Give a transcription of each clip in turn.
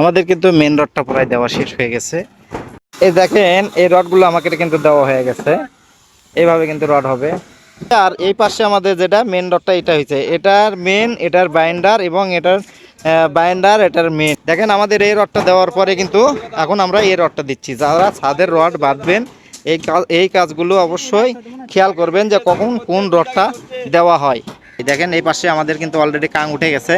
আমাদের কিন্তু মেন রডটা প্রায় দেওয়া শেষ হয়ে গেছে। এই দেখেন, এই রডগুলো আমাকে কিন্তু দেওয়া হয়ে গেছে। এইভাবে কিন্তু রড হবে। আর এই পাশে আমাদের যেটা মেন রডটা এটা হয়েছে। এটার মেন এটার বাইন্ডার এবং এটার বাইন্ডার এটার মেন দেখেন, আমাদের এই রডটা দেওয়ার পরে কিন্তু এখন আমরা এই রডটা দিচ্ছি। যারা ছাদের রড বাঁধবেন, এই কাজ এই কাজগুলো অবশ্যই খেয়াল করবেন যে কখন কোন রডটা দেওয়া হয়। এই দেখেন, এই পাশে আমাদের কিন্তু অলরেডি কাং উঠে গেছে।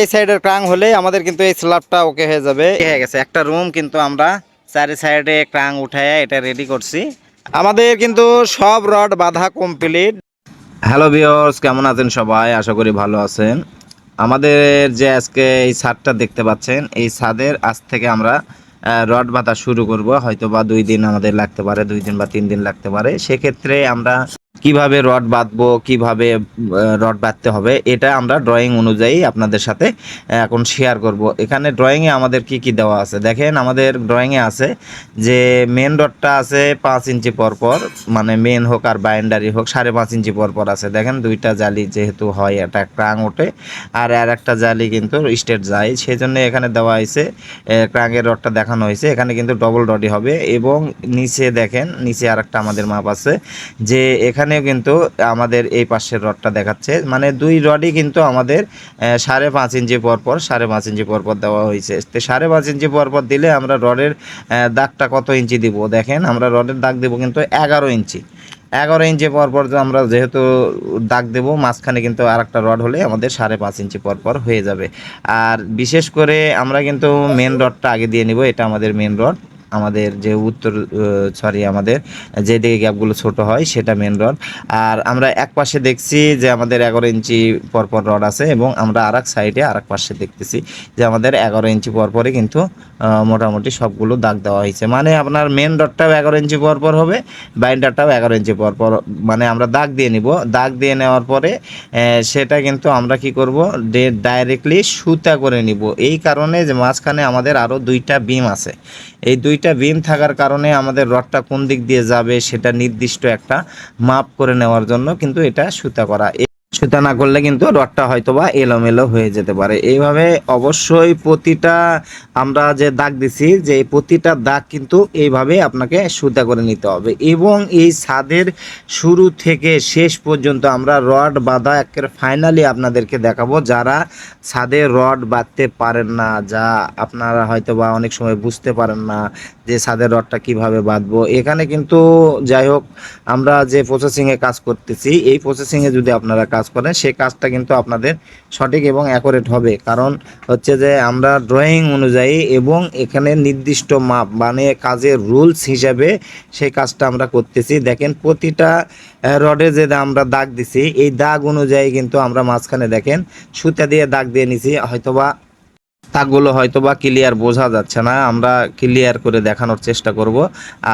এই সাইডের কাং হলে আমাদের কিন্তু এই স্ল্যাবটা ওকে হয়ে যাবে। হয়ে গেছে। একটা রুম কিন্তু আমরা চারি সাইডে ক্রাং উঠায় এটা রেডি করছি। আমাদের কিন্তু সব রড বাঁধা কমপ্লিট হ্যালো বিয়র্স কেমন আছেন সবাই? আশা করি ভালো আছেন। আমাদের যে আজকে এই ছাদটা দেখতে পাচ্ছেন, এই ছাদের আজ থেকে আমরা রড বাঁধা শুরু করব। হয়তো বা দুই দিন আমাদের লাগতে পারে, দুই দিন বা তিন দিন লাগতে পারে। সেক্ষেত্রে আমরা কীভাবে রড বাঁধবো, কীভাবে রড বাঁধতে হবে, এটা আমরা ড্রয়িং অনুযায়ী আপনাদের সাথে এখন শেয়ার করব। এখানে ড্রয়িংয়ে আমাদের কি কি দেওয়া আছে? দেখেন আমাদের ড্রয়িংয়ে আছে যে মেন রডটা আছে পাঁচ ইঞ্চি পর পর মানে মেন হোক আর বাইন্ডারি হোক, সাড়ে পাঁচ ইঞ্চি পর পর আছে। দেখেন দুইটা জালি যেহেতু হয় একটা ক্রাং ওঠে, আর আর একটা জালি কিন্তু স্টেট যায়। সেই জন্য এখানে দেওয়া হয়েছে ক্রাঙ্গের রডটা দেখানো হয়েছে। এখানে কিন্তু ডবল রডই হবে এবং নিচে দেখেন, নিচে আর একটা আমাদের মাপ আছে যে এখানেও কিন্তু আমাদের এই পাশের রডটা দেখাচ্ছে। মানে দুই রডই কিন্তু আমাদের সাড়ে পাঁচ ইঞ্চি পর পর, সাড়ে পাঁচ ইঞ্চি পর পর দেওয়া হয়েছে। তো সাড়ে পাঁচ ইঞ্চি পর পর দিলে আমরা রডের দাগটা কত ইঞ্চি দিব? দেখেন, আমরা রডের দাগ দেবো কিন্তু এগারো ইঞ্চি। এগারো ইঞ্চি পরপর পর আমরা যেহেতু দাগ দেবো, মাঝখানে কিন্তু আর একটা রড হলে আমাদের সাড়ে পাঁচ ইঞ্চি পর পর হয়ে যাবে। আর বিশেষ করে আমরা কিন্তু মেন রডটা আগে দিয়ে নিব, এটা আমাদের মেন রড আমাদের যে উত্তর সরি আমাদের যেদিকে গ্যাপগুলো ছোট হয় সেটা মেন রড আর আমরা এক পাশে দেখছি যে আমাদের এগারো ইঞ্চি পরপর রড আছে এবং আমরা আর এক সাইডে আর এক পাশে দেখতেছি যে আমাদের এগারো ইঞ্চি পরপরে কিন্তু মোটামুটি সবগুলো দাগ দেওয়া হয়েছে। মানে আপনার মেন রডটাও এগারো ইঞ্চি পরপর হবে বাইন্ডারটাও এগারো ইঞ্চি পরপর মানে আমরা দাগ দিয়ে নিব। দাগ দিয়ে নেওয়ার পরে সেটা কিন্তু আমরা কি করব ডাইরেক্টলি সুতা করে নিব। এই কারণে যে মাঝখানে আমাদের আরও দুইটা বিম আছে। এই দুইটা বিম থাকার কারণে আমাদের রডটা কোন দিক দিয়ে যাবে সেটা নির্দিষ্ট একটা মাপ করে নেওয়ার জন্য কিন্তু এটা সুতা করা। সুতা না করলে কিন্তু রডটা হয়তো বা এলোমেলো হয়ে যেতে পারে। এইভাবে অবশ্যই প্রতিটা আমরা যে দাগ দিছি, যে প্রতিটা দাগ কিন্তু এইভাবে আপনাকে সুতা করে নিতে হবে এবং এই ছাদের শুরু থেকে শেষ পর্যন্ত আমরা রড বাঁধা একের ফাইনালি আপনাদেরকে দেখাবো। যারা ছাদে রড বাঁধতে পারেন না, যা আপনারা হয়তো বা অনেক সময় বুঝতে পারেন না যে ছাদের রডটা কীভাবে বাঁধবো, এখানে কিন্তু যাই হোক, আমরা যে প্রসেসিংয়ে কাজ করতেছি, এই প্রসেসিংয়ে যদি আপনারা কাজ করেন সেই কাজটা কিন্তু আপনাদের সঠিক এবং অ্যাকুরেট হবে। কারণ হচ্ছে যে আমরা ড্রয়িং অনুযায়ী এবং এখানে নির্দিষ্ট মাপ মানে কাজের রুলস হিসাবে সেই কাজটা আমরা করতেছি। দেখেন, প্রতিটা রডে যে আমরা দাগ দিছি, এই দাগ অনুযায়ী কিন্তু আমরা মাঝখানে দেখেন, সুতা দিয়ে দাগ দিয়ে নিছি, হয়তোবা দাগগুলো হয়তো বা ক্লিয়ার বোঝা যাচ্ছে না, আমরা ক্লিয়ার করে দেখানোর চেষ্টা করব।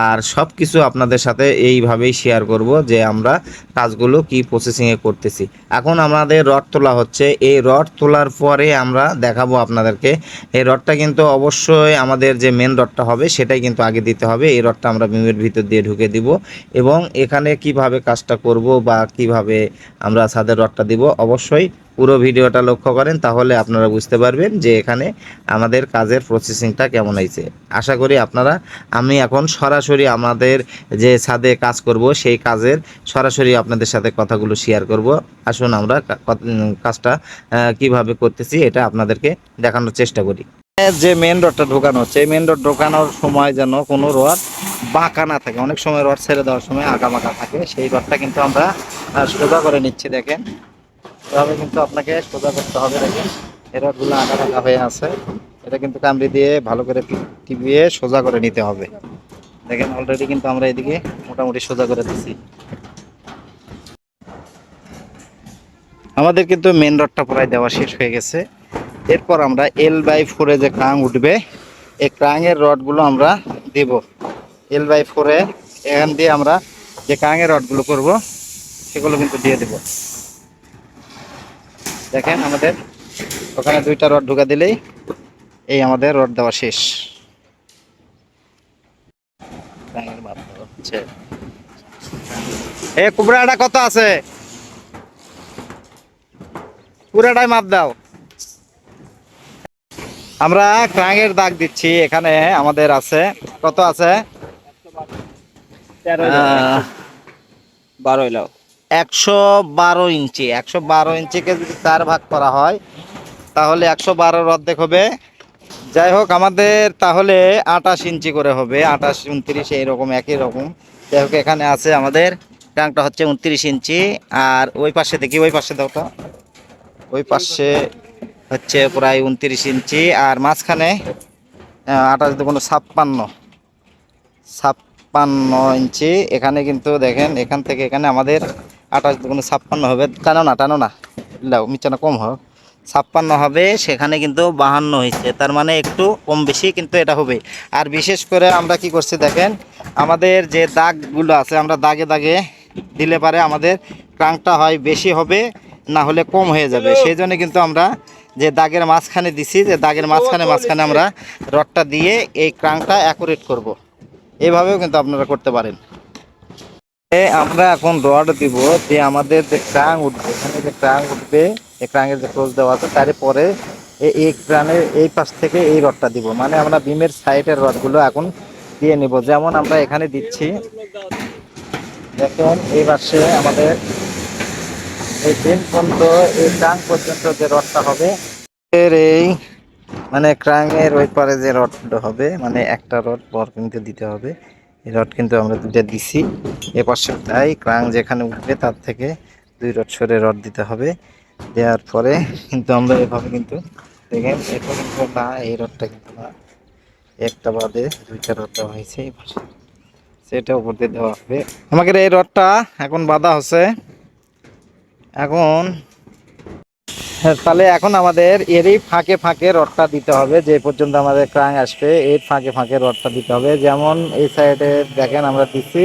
আর সব কিছু আপনাদের সাথে এইভাবেই শেয়ার করব যে আমরা কাজগুলো কি প্রসেসিংয়ে করতেছি। এখন আমাদের রড তোলা হচ্ছে, এই রড তোলার পরে আমরা দেখাবো আপনাদেরকে। এই রডটা কিন্তু অবশ্যই আমাদের যে মেন রডটা হবে, সেটাই কিন্তু আগে দিতে হবে। এই রডটা আমরা বিমের ভিতর দিয়ে ঢুকে দিব এবং এখানে কীভাবে কাজটা করব বা কীভাবে আমরা ছাদের রডটা দিব, অবশ্যই পুরো ভিডিওটা লক্ষ্য করেন, তাহলে আপনারা বুঝতে পারবেন যে এখানে আমাদের কাজের প্রসেসিংটা কেমন হয়েছে। আশা করি আপনারা, আমি এখন সরাসরি আমাদের যে ছাদে কাজ করব, সেই কাজের সরাসরি আপনাদের সাথে কথাগুলো শেয়ার করব। আসুন আমরা কাজটা কীভাবে করতেছি এটা আপনাদেরকে দেখানোর চেষ্টা করি। যে মেন রডটা ঢোকানো হচ্ছে, এই মেন রড ঢোকানোর সময় যেন কোনো রড বাঁকা না থাকে। অনেক সময় রড ছেড়ে দেওয়ার সময় আঁকা বাঁকা থাকে। সেই রডটা কিন্তু আমরা সোজা করে নিচ্ছি, দেখেন। এভাবে কিন্তু আপনাকে সোজা করতে হবে, দেখেন। এই রডগুলো আঁকা বাঁকা হয়ে আছে। এটা কিন্তু কামড়ি দিয়ে ভালো করে টিপিয়ে সোজা করে নিতে হবে। দেখেন অলরেডি কিন্তু আমরা এদিকে মোটামুটি সোজা করে দিচ্ছি আমাদের কিন্তু মেন রডটা প্রায় দেওয়া শেষ হয়ে গেছে। এরপর আমরা এল বাই ফোরে যে ক্রাং উঠবে, এই ক্রাঙের রডগুলো আমরা দেব। এল বাই ফোরে এখান দিয়ে আমরা যে ক্রাঙের রডগুলো করব, সেগুলো কিন্তু দিয়ে দেব। দেখেন আমাদের ওখানে দুইটা রড ঢুকা দিলেই এই আমাদের রড দেওয়া শেষ। এ কুবড়াটা কত আছে? পুরাটাই মাপ দাও। আমরা ক্রাঙের দাগ দিচ্ছি এখানে আমাদের আছে। কত আছে? বারোই বারো এলাও একশো বারো ইঞ্চি একশো বারো ইঞ্চিকে যদি চার ভাগ করা হয় তাহলে একশো বারোর অর্ধেক হবে। যাই হোক আমাদের তাহলে আঠাশ ইঞ্চি করে হবে আঠাশ উনত্রিশ এইরকম একই রকম। যাই হোক এখানে আছে আমাদের ট্যাঙ্কটা হচ্ছে উনত্রিশ ইঞ্চি আর ওই পাশে দেখি ওই পাশে দাওটা ওই পাশে হচ্ছে প্রায় উনত্রিশ ইঞ্চি আর মাঝখানে আহ, আঠাশ দুগুণ ছাপ্পান্ন ছাপ্পান্ন ইঞ্চি। এখানে কিন্তু দেখেন এখান থেকে এখানে আমাদের আঠাশ দুগুণ ছাপ্পান্ন হবে। টানো না টানো না। লাও মিচানো কম হোক ছাপ্পান্ন হবে সেখানে কিন্তু বাহান্ন হয়েছে। তার মানে একটু কম বেশি কিন্তু এটা হবে। আর বিশেষ করে আমরা কি করছি দেখেন আমাদের যে দাগগুলো আছে আমরা দাগে দাগে দিলে পারে আমাদের ক্রাংটা হয় বেশি হবে না হলে কম হয়ে যাবে। সেই জন্য কিন্তু আমরা যে দাগের মাঝখানে দিছি যে দাগের মাঝখানে মাঝখানে আমরা রডটা দিয়ে এই ক্রাংটা অ্যাকুরেট করব। এইভাবেও কিন্তু আপনারা করতে পারেন। আমরা এখন রড দিব যে আমাদের যে ক্রাং উঠবে, এখানে যে ক্রাং উঠবে, এই ক্রাঙের যে ক্লোজ দেওয়া আছে, তারপরে এই ক্রানের এই পাশ থেকে এই রডটা দিব। মানে আমরা বিমের সাইডের রডগুলো এখন দিয়ে নিব। যেমন আমরা এখানে দিচ্ছি, দেখুন এই পাশে আমাদের এই দিন পর্যন্ত, এই ক্রাং পর্যন্ত যে রডটা হবে, এর এই মানে ক্রাঙের ওই পারে যে রডটা হবে মানে একটা রড বর কিন্তু দিতে হবে। রড কিন্তু আমরা দুইটা দিছি। এ পাশে তাই ক্রাং যেখানে উঠবে তার থেকে দুই রড সরে রড দিতে হবে। দেওয়ার পরে কিন্তু আমরা এভাবে কিন্তু দেখেন এটা কিন্তু না, এই রডটা কিন্তু না। একটা বাদে দুইটা রড দেওয়া হয়েছে এই পাশে। সেটা উপর দিয়ে দেওয়া হবে। আমাদের এই রডটা এখন বাঁধা হচ্ছে। এখন তাহলে এখন আমাদের এরই ফাঁকে ফাঁকে রডটা দিতে হবে, যে পর্যন্ত আমাদের ক্রাং আসবে, এর ফাঁকে ফাঁকে রডটা দিতে হবে। যেমন এই সাইডে দেখেন আমরা দিচ্ছি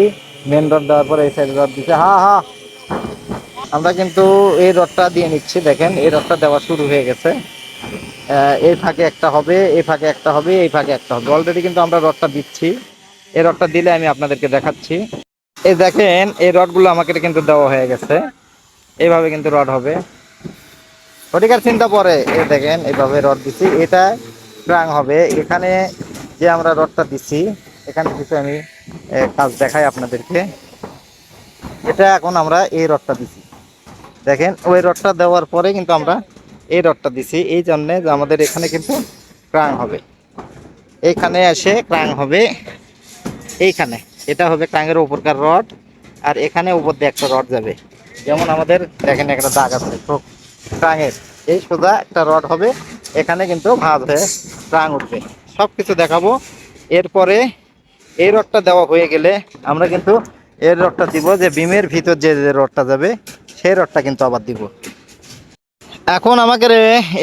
মেন রড দেওয়ার পর এই সাইডে রড দিচ্ছে। হা হা। আমরা কিন্তু এই রডটা দিয়ে নিচ্ছি, দেখেন, এই রডটা দেওয়া শুরু হয়ে গেছে। এই ফাঁকে একটা হবে, এই ফাঁকে একটা হবে, এই ফাঁকে একটা হবে। অলরেডি কিন্তু আমরা রডটা দিচ্ছি। এই রডটা দিলে আমি আপনাদেরকে দেখাচ্ছি। এই দেখেন, এই রডগুলো আমাকে কিন্তু দেওয়া হয়ে গেছে। এইভাবে কিন্তু রড হবে। ফটিকার চিন্তা পরে এ দেখেন, এইভাবে রড দিছি। এটা ক্রাং হবে। এখানে যে আমরা রডটা দিছি, এখানে কিছু আমি কাজ দেখাই আপনাদেরকে। এটা এখন আমরা এই রডটা দিছি। দেখেন, ওই রডটা দেওয়ার পরে কিন্তু আমরা এই রডটা দিছি। এই জন্যে যে আমাদের এখানে কিন্তু ক্রাং হবে। এইখানে এসে ক্রাং হবে। এইখানে। এটা হবে ক্রাঙের উপরকার রড। আর এখানে উপর দিয়ে একটা রড যাবে। যেমন আমাদের, দেখেন একটা দাগ আছে। ঠোক ক্রাঙের এই সোজা একটা রড হবে, এখানে কিন্তু ভাঁজ হয়ে ক্রাং উঠবে। সব কিছু দেখাবো। এরপরে এই রডটা দেওয়া হয়ে গেলে আমরা কিন্তু এর রডটা দিব যে বিমের ভিতর যে রডটা যাবে, সেই রডটা কিন্তু আবার দিব। এখন আমাকে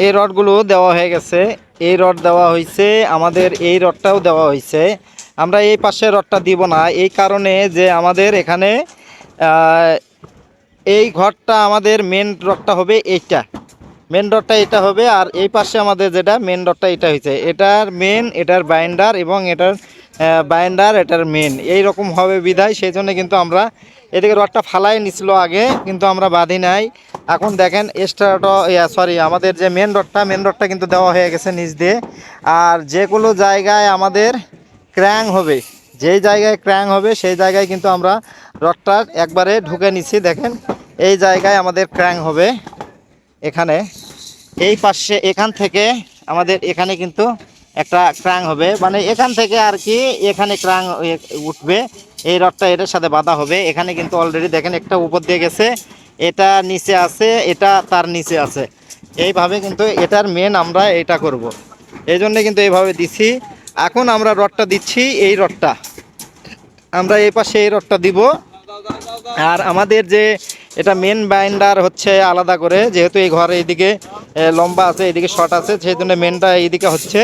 এই রডগুলো দেওয়া হয়ে গেছে। এই রড দেওয়া হয়েছে আমাদের এই রডটাও দেওয়া হয়েছে আমরা এই পাশে রডটা দিব না, এই কারণে যে আমাদের এখানে এই ঘরটা আমাদের মেন রডটা হবে এইটা। মেন রডটা এটা হবে আর এই পাশে আমাদের যেটা মেন রডটা এটা হয়েছে। এটার মেন এটার বাইন্ডার এবং এটার বাইন্ডার এটার মেন এই রকম হবে বিধায়, সেই জন্য কিন্তু আমরা এদিকে রডটা ফালাই নিছিল আগে, কিন্তু আমরা বাঁধি নাই। এখন দেখেন এক্সট্রা সরি আমাদের যে মেন রডটা মেন রডটা কিন্তু দেওয়া হয়ে গেছে নিচ দিয়ে। আর যে কোনো জায়গায় আমাদের ক্র্যাং হবে। যেই জায়গায় ক্র্যাং হবে, সেই জায়গায় কিন্তু আমরা রডটা একবারে ঢুকে নিচ্ছি দেখেন। এই জায়গায় আমাদের ক্র্যাং হবে এখানে। এই পাশে এখান থেকে আমাদের এখানে কিন্তু একটা ক্রাং হবে। মানে এখান থেকে আর কি এখানে ক্রাং উঠবে। এই রডটা এটার সাথে বাঁধা হবে। এখানে কিন্তু অলরেডি দেখেন একটা উপর দিয়ে গেছে। এটা নিচে আছে, এটা তার নিচে আছে। এইভাবে কিন্তু এটার মেন আমরা এটা করব। এই জন্যে কিন্তু এইভাবে দিছি। এখন আমরা রডটা দিচ্ছি এই রডটা। আমরা এই পাশে এই রডটা দিব। আর আমাদের যে এটা মেন বাইন্ডার হচ্ছে আলাদা করে, যেহেতু এই ঘর এইদিকে লম্বা আছে, এইদিকে শর্ট আছে, সেই জন্য মেনটা এইদিকে হচ্ছে।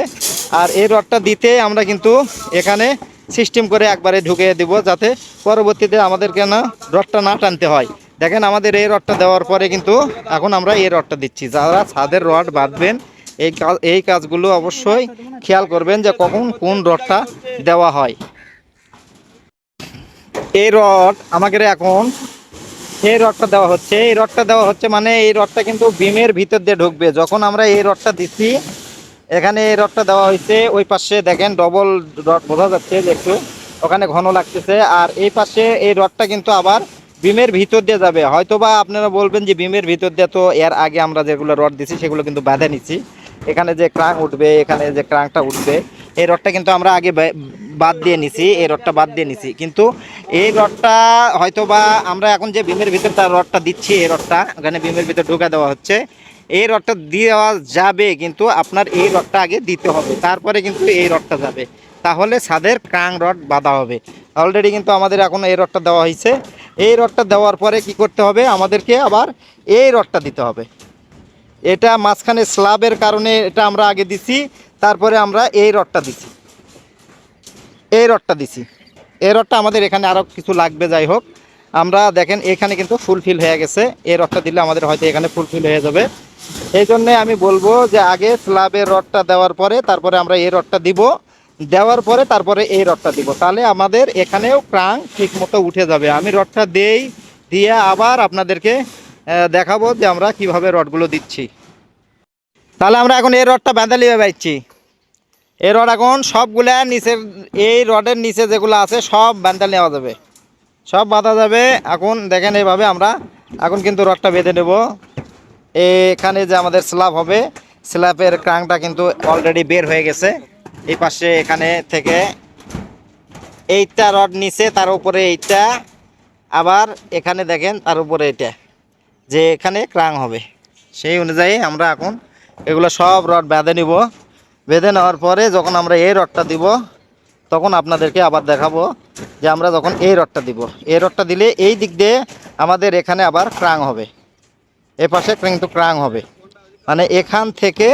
আর এই রডটা দিতে আমরা কিন্তু এখানে সিস্টেম করে একবারে ঢুকে দিব, যাতে পরবর্তীতে আমাদেরকে না রডটা না টানতে হয়। দেখেন আমাদের এই রডটা দেওয়ার পরে কিন্তু এখন আমরা এই রডটা দিচ্ছি। যারা ছাদের রড বাঁধবেন, এই কাজ এই কাজগুলো অবশ্যই খেয়াল করবেন যে কখন কোন রডটা দেওয়া হয়। এই রড আমাকে এখন, এই রডটা দেওয়া হচ্ছে, এই রডটা দেওয়া হচ্ছে মানে এই রডটা কিন্তু বিমের ভিতর দিয়ে ঢুকবে। যখন আমরা এই রডটা দিচ্ছি এখানে এই রডটা দেওয়া হয়েছে, ওই পাশে দেখেন ডবল রড বোঝা যাচ্ছে যে একটু, ওখানে ঘন লাগতেছে, আর এই পাশে এই রডটা কিন্তু আবার বিমের ভিতর দিয়ে যাবে। হয়তোবা আপনারা বলবেন যে বিমের ভিতর দিয়ে তো এর আগে আমরা যেগুলো রড দিছি, সেগুলো কিন্তু বাঁধে নিছি। এখানে যে ক্রাং উঠবে, এখানে যে ক্রাংটা উঠবে এই রডটা কিন্তু আমরা আগে বাদ দিয়ে নিছি, এই রডটা বাদ দিয়ে নিছি। কিন্তু এই রডটা হয়তো বা আমরা এখন যে বিমের ভিতর তার রডটা দিচ্ছি, এই রডটা, ওখানে বিমের ভিতর ঢোকা দেওয়া হচ্ছে। এই রডটা দেওয়া যাবে কিন্তু আপনার এই রডটা আগে দিতে হবে, তারপরে কিন্তু এই রডটা যাবে। তাহলে ছাদের কাং রড বাঁধা হবে। অলরেডি কিন্তু আমাদের এখন এই রডটা দেওয়া হয়েছে। এই রডটা দেওয়ার পরে কি করতে হবে? আমাদেরকে আবার এই রডটা দিতে হবে। এটা মাঝখানে স্ল্যাবের কারণে এটা আমরা আগে দিছি। তারপরে আমরা এই রডটা দিছি। এই রডটা দিছি। এই রডটা আমাদের এখানে আরও কিছু লাগবে, যাই হোক। আমরা দেখেন, এখানে কিন্তু ফুলফিল হয়ে গেছে। এই রডটা দিলে আমাদের হয়তো এখানে ফুলফিল হয়ে যাবে। এই জন্যে আমি বলব যে আগে স্ল্যাবের রডটা দেওয়ার পরে তারপরে আমরা এই রডটা দিব। দেওয়ার পরে তারপরে এই রডটা দিব। তাহলে আমাদের এখানেও ক্রাং ঠিক মতো উঠে যাবে। আমি রডটা দেই, দিয়ে আবার আপনাদেরকে দেখাবো যে আমরা কীভাবে রডগুলো দিচ্ছি। তাহলে আমরা এখন এই রডটা বাঁধালিয়ে পাইছি এই রড এখন সবগুলা নিচের, এই রডের নিচে যেগুলো আছে সব বান্ধা নেওয়া যাবে। সব বাঁধা যাবে। এখন দেখেন এইভাবে আমরা এখন কিন্তু রডটা বেঁধে নেব। এখানে যে আমাদের স্ল্যাব হবে, স্ল্যাবের ক্রাংটা কিন্তু অলরেডি বের হয়ে গেছে। এই পাশে এখানে থেকে এইটা রড নিচে, তার উপরে এইটা। আবার এখানে দেখেন তার উপরে এটা যে এখানে ক্রাং হবে। সেই অনুযায়ী আমরা এখন এগুলো সব রড বেঁধে নিব। বেঁধে নেওয়ার পরে যখন আমরা এই রডটা দিব, তখন আপনাদেরকে আবার দেখাবো যে আমরা যখন এই রডটা দিব। এই রডটা দিলে এই দিক দিয়ে আমাদের এখানে আবার ক্রাং হবে। এ পাশে কিন্তু ক্রাং হবে। মানে এখান থেকে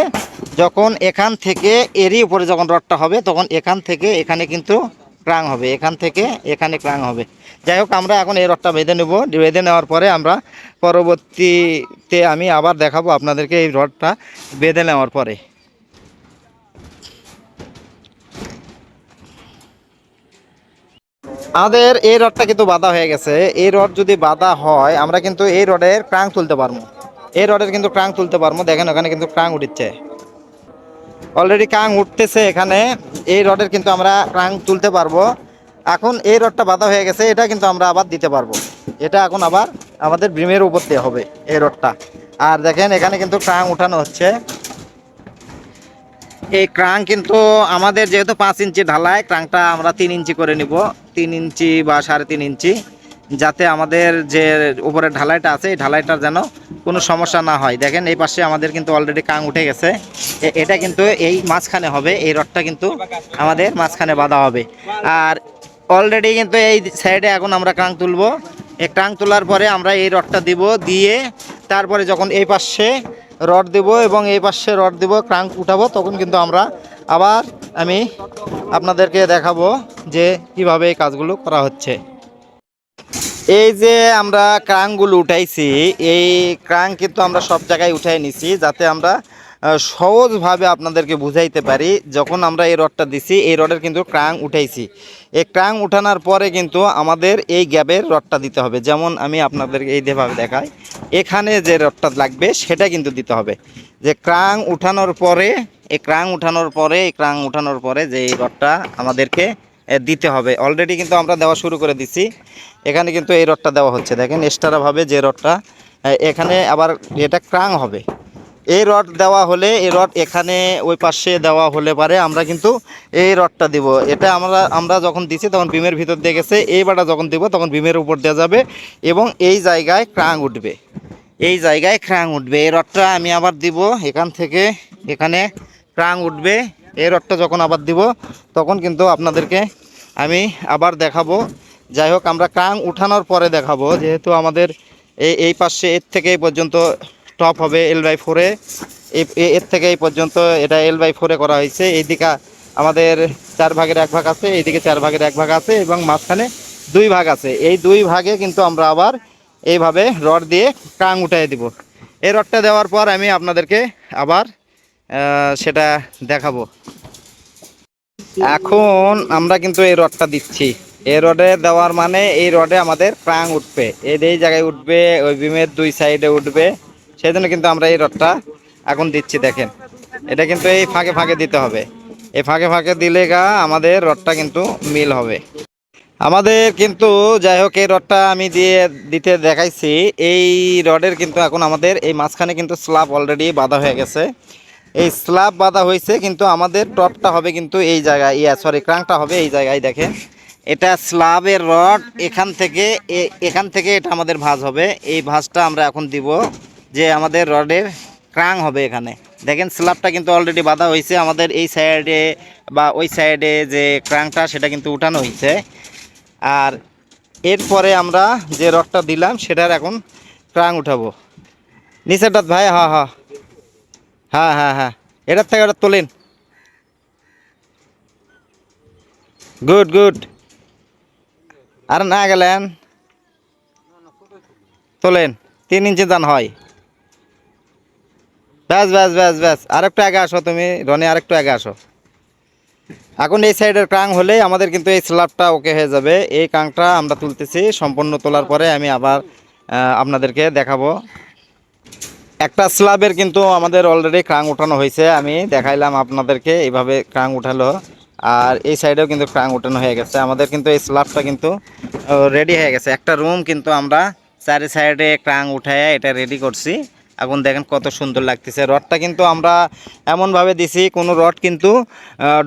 যখন এখান থেকে এরই উপরে যখন রডটা হবে, তখন এখান থেকে এখানে কিন্তু ক্রাং হবে। এখান থেকে এখানে ক্রাং হবে। যাই হোক, আমরা এখন এই রডটা বেঁধে নেব। বেঁধে নেওয়ার পরে আমরা পরবর্তীতে আমি আবার দেখাবো আপনাদেরকে এই রডটা বেঁধে নেওয়ার পরে। আমাদের এই রডটা কিন্তু বাঁধা হয়ে গেছে। এই রড যদি বাঁধা হয়, আমরা কিন্তু এই রডের ক্রাং তুলতে পারব। এই রডের কিন্তু ক্রাং তুলতে পারব। দেখেন, ওখানে কিন্তু ক্রাং উঠছে। অলরেডি ক্রাং উঠতেছে এখানে। এই রডের কিন্তু আমরা ক্রাং তুলতে পারব। এখন এই রডটা বাঁধা হয়ে গেছে, এটা কিন্তু আমরা আবার দিতে পারব। এটা এখন আবার আমাদের ব্রিমের উপর দিয়ে হবে এই রডটা। আর দেখেন, এখানে কিন্তু ক্রাং উঠানো হচ্ছে। এই ক্রাং কিন্তু আমাদের যেহেতু পাঁচ ইঞ্চি ঢালাই, ক্রাংটা আমরা তিন ইঞ্চি করে নিব। তিন ইঞ্চি বা সাড়ে তিন ইঞ্চি, যাতে আমাদের যে উপরে ঢালাইটা আছে, এই ঢালাইটার যেন কোনো সমস্যা না হয়। দেখেন, এই পাশে আমাদের কিন্তু অলরেডি কাং উঠে গেছে। এটা কিন্তু এই মাঝখানে হবে, এই রডটা কিন্তু আমাদের মাঝখানে বাঁধা হবে। আর অলরেডি কিন্তু এই সাইডে এখন আমরা ক্রাং তুলবো। এই ক্রাং তোলার পরে আমরা এই রডটা দিব দিয়ে তারপরে যখন এই পাশে রড দিব এবং এই পাশে রড দিব ক্রাঙ্ক উঠাবো, তখন কিন্তু আমরা আবার আমি আপনাদেরকে দেখাবো যে কীভাবে এই কাজগুলো করা হচ্ছে। এই যে আমরা ক্রাঙ্কগুলো উঠাইছি, এই ক্রাঙ্ক কিন্তু আমরা সব জায়গায় উঠাই নিছি যাতে আমরা সহজভাবে আপনাদেরকে বুঝাইতে পারি, যখন আমরা এই রডটা দিছি, এই রডের কিন্তু ক্রাং উঠাইছি। এই ক্রাং উঠানোর পরে কিন্তু আমাদের এই গ্যাপের রডটা দিতে হবে। যেমন আমি আপনাদেরকে এই যেভাবে দেখাই, এখানে যে রডটা লাগবে, সেটা কিন্তু দিতে হবে। যে ক্রাং উঠানোর পরে, এই ক্রাং উঠানোর পরে, এই ক্রাং উঠানোর পরে যে এই রডটা আমাদেরকে দিতে হবে। অলরেডি কিন্তু আমরা দেওয়া শুরু করে দিছি। এখানে কিন্তু এই রডটা দেওয়া হচ্ছে। দেখেন এক্সট্রাভাবে যে রডটা এখানে আবার এটা ক্রাং হবে। এই রড দেওয়া হলে, এই রড এখানে ওই পাশে দেওয়া হলে পারে, আমরা কিন্তু এই রডটা দিব। এটা আমরা আমরা যখন দিছি তখন বিমের ভিতর দিয়ে গেছে, এই বাটা যখন দিব তখন বিমের উপর দেওয়া যাবে এবং এই জায়গায় ক্রাং উঠবে। এই জায়গায় ক্রাং উঠবে। এই রডটা আমি আবার দিব এখান থেকে, এখানে ক্রাং উঠবে। এই রডটা যখন আবার দিব, তখন কিন্তু আপনাদেরকে আমি আবার দেখাবো। যাই হোক, আমরা ক্রাং উঠানোর পরে দেখাবো, যেহেতু আমাদের এই এই পাশে, এর থেকে পর্যন্ত টপ হবে এল বাই ফোরে এর থেকে এই পর্যন্ত এটা এল বাই ফোরে করা হয়েছে। এইদিকে আমাদের চার ভাগের এক ভাগ আছে, এইদিকে চার ভাগের এক ভাগ আছে এবং মাঝখানে দুই ভাগ আছে। এই দুই ভাগে কিন্তু আমরা আবার এইভাবে রড দিয়ে ক্রাং উঠাই দিব। এই রডটা দেওয়ার পর আমি আপনাদেরকে আবার সেটা দেখাবো। এখন আমরা কিন্তু এই রডটা দিচ্ছি। এই রডে দেওয়ার মানে এই রডে আমাদের প্রাং উঠবে। এই এই জায়গায় উঠবে, ওই বিমের দুই সাইডে উঠবে। সেই জন্য কিন্তু আমরা এই রডটা এখন দিচ্ছি, দেখেন। এটা কিন্তু এই ফাঁকে ফাঁকে দিতে হবে। এই ফাঁকে ফাঁকে দিলে গা আমাদের রডটা কিন্তু মিল হবে। আমাদের কিন্তু যাই হোক, এই রডটা আমি দিয়ে দিতে দেখাইছি। এই রডের কিন্তু এখন আমাদের এই মাঝখানে কিন্তু স্ল্যাব অলরেডি বাঁধা হয়ে গেছে। এই স্ল্যাব বাঁধা হয়েছে, কিন্তু আমাদের টপটা হবে কিন্তু এই জায়গায়, ইয়া সরি ক্রাঙ্কটা হবে এই জায়গায়, দেখেন। এটা স্ল্যাবের রড, এখান থেকে এখান থেকে এটা আমাদের ভাঁজ হবে। এই ভাঁজটা আমরা এখন দিব যে আমাদের রডের ক্রাং হবে এখানে। দেখেন, স্ল্যাবটা কিন্তু অলরেডি বাঁধা হয়েছে। আমাদের এই সাইডে বা ওই সাইডে যে ক্রাংটা, সেটা কিন্তু উঠানো হয়েছে। আর এরপরে আমরা যে রডটা দিলাম, সেটার এখন ক্রাং উঠাবো। নিচেরটা ভাই হ্যাঁ হ্যাঁ হ্যাঁ হ্যাঁ এটার থেকে ওটা তোলেন। Good good. আর না গেলেন। তোলেন। তিন ইঞ্চি দান হয়। ব্যাস ব্যাস ব্যাস ব্যাস। আরেকটু আগে আসো তুমি। রনি, আরেকটু আগে আসো। এখন এই সাইডের ক্রাং হলে আমাদের কিন্তু এই স্ল্যাবটা ওকে হয়ে যাবে। এই কাংটা আমরা তুলতেছি, সম্পূর্ণ তোলার পরে আমি আবার আপনাদেরকে দেখাবো। একটা স্ল্যাবের কিন্তু আমাদের অলরেডি ক্রাং উঠানো হয়েছে। আমি দেখাইলাম আপনাদেরকে এইভাবে ক্রাং উঠালো। আর এই সাইডেও কিন্তু ক্রাং উঠানো হয়ে গেছে। আমাদের কিন্তু এই স্ল্যাবটা কিন্তু রেডি হয়ে গেছে। একটা রুম কিন্তু আমরা চারি সাইডে ক্রাং উঠায় এটা রেডি করছি। এখন দেখেন কত সুন্দর লাগতেছে। রডটা কিন্তু আমরা এমনভাবে দিছি, কোনো রড কিন্তু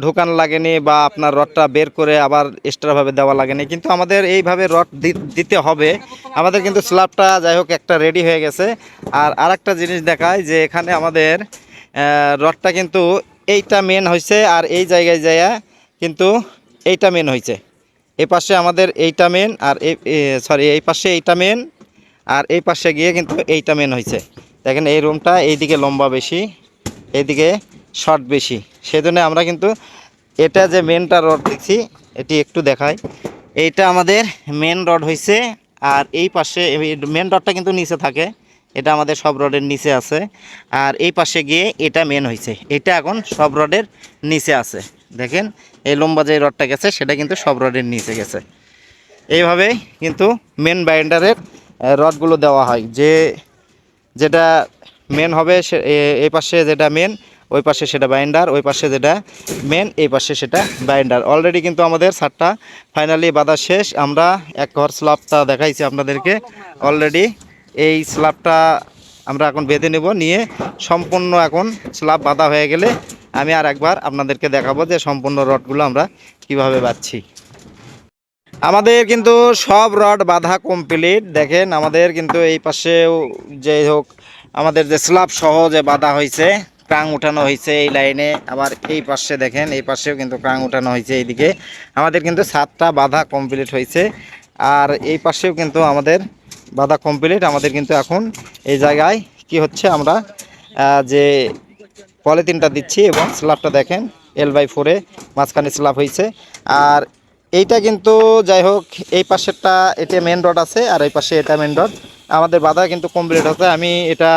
ঢোকান লাগেনি বা আপনার রডটা বের করে আবার এক্সট্রাভাবে দেওয়া লাগেনি। কিন্তু আমাদের এইভাবে রড দিতে হবে। আমাদের কিন্তু স্ল্যাবটা যাই হোক একটা রেডি হয়ে গেছে। আর আরেকটা জিনিস দেখায় যে এখানে আমাদের রডটা কিন্তু এইটা মেন হয়েছে আর এই জায়গায় যাইয়া কিন্তু এইটা মেন হয়েছে এই পাশে আমাদের এইটা মেন আর এই সরি এই পাশে এইটা মেন আর এই পাশে গিয়ে কিন্তু এইটা মেন হয়েছে দেখেন এই রুমটা এইদিকে লম্বা বেশি, এইদিকে শর্ট বেশি। সেজন্য আমরা কিন্তু এটা যে মেনটা রড দেখছি, এটি একটু দেখাই। এইটা আমাদের মেন রড হয়েছে আর এই পাশে মেন রডটা কিন্তু নিচে থাকে। এটা আমাদের সব রডের নিচে আছে। আর এই পাশে গিয়ে এটা মেন হয়েছে এটা এখন সব রডের নিচে আছে। দেখেন, এই লম্বা যে রডটা গেছে, সেটা কিন্তু সব রডের নিচে গেছে। এইভাবে কিন্তু মেন বাইন্ডারের রডগুলো দেওয়া হয়। যে যেটা মেন হবে এই পাশে যেটা মেন ওই পাশে সেটা বাইন্ডার ওই পাশে যেটা মেন এই পাশে সেটা বাইন্ডার অলরেডি কিন্তু আমাদের সারটা ফাইনালি বাঁধা শেষ। আমরা এক ঘর স্ল্যাবটা দেখাইছি আপনাদেরকে। অলরেডি এই স্ল্যাবটা আমরা এখন বেঁধে নেব, নিয়ে সম্পূর্ণ এখন স্ল্যাব বাঁধা হয়ে গেলে আমি আর একবার আপনাদেরকে দেখাবো যে সম্পূর্ণ রডগুলো আমরা কীভাবে বাঁধছি। আমাদের কিন্তু সব রড বাঁধা কমপ্লিট দেখেন, আমাদের কিন্তু এই পাশেও যে হোক, আমাদের যে স্ল্যাব সহ যে বাঁধা হয়েছে, ক্রাং উঠানো হয়েছে এই লাইনে। আবার এই পাশে দেখেন, এই পাশেও কিন্তু ক্রাং উঠানো হয়েছে এইদিকে। আমাদের কিন্তু সাতটা বাঁধা কমপ্লিট হয়েছে। আর এই পাশেও কিন্তু আমাদের বাঁধা কমপ্লিট আমাদের কিন্তু এখন এই জায়গায় কি হচ্ছে আমরা যে পলিথিনটা দিচ্ছি এবং স্ল্যাবটা দেখেন এল বাই ফোরে মাঝখানে স্ল্যাব হয়েছে। আর এইটা কিন্তু যাই হোক, এই পাশেরটা এটা মেন রড আছে আর এই পাশে এটা মেন রড আমাদের বাধা কিন্তু কমপ্লিট হচ্ছে আমি এটা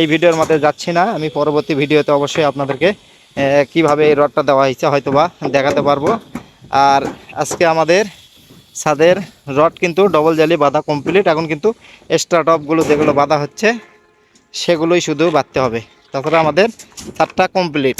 এই ভিডিওর মধ্যে যাচ্ছি না। আমি পরবর্তী ভিডিওতে অবশ্যই আপনাদেরকে কীভাবে এই রডটা দেওয়া হয়েছে হয়তো বা দেখাতে পারব। আর আজকে আমাদের ছাদের রড কিন্তু ডবল জালি বাঁধা কমপ্লিট এখন কিন্তু এক্সট্রা টপগুলো যেগুলো বাঁধা হচ্ছে, সেগুলোই শুধু বাঁধতে হবে। তাছাড়া আমাদের ছাদটা কমপ্লিট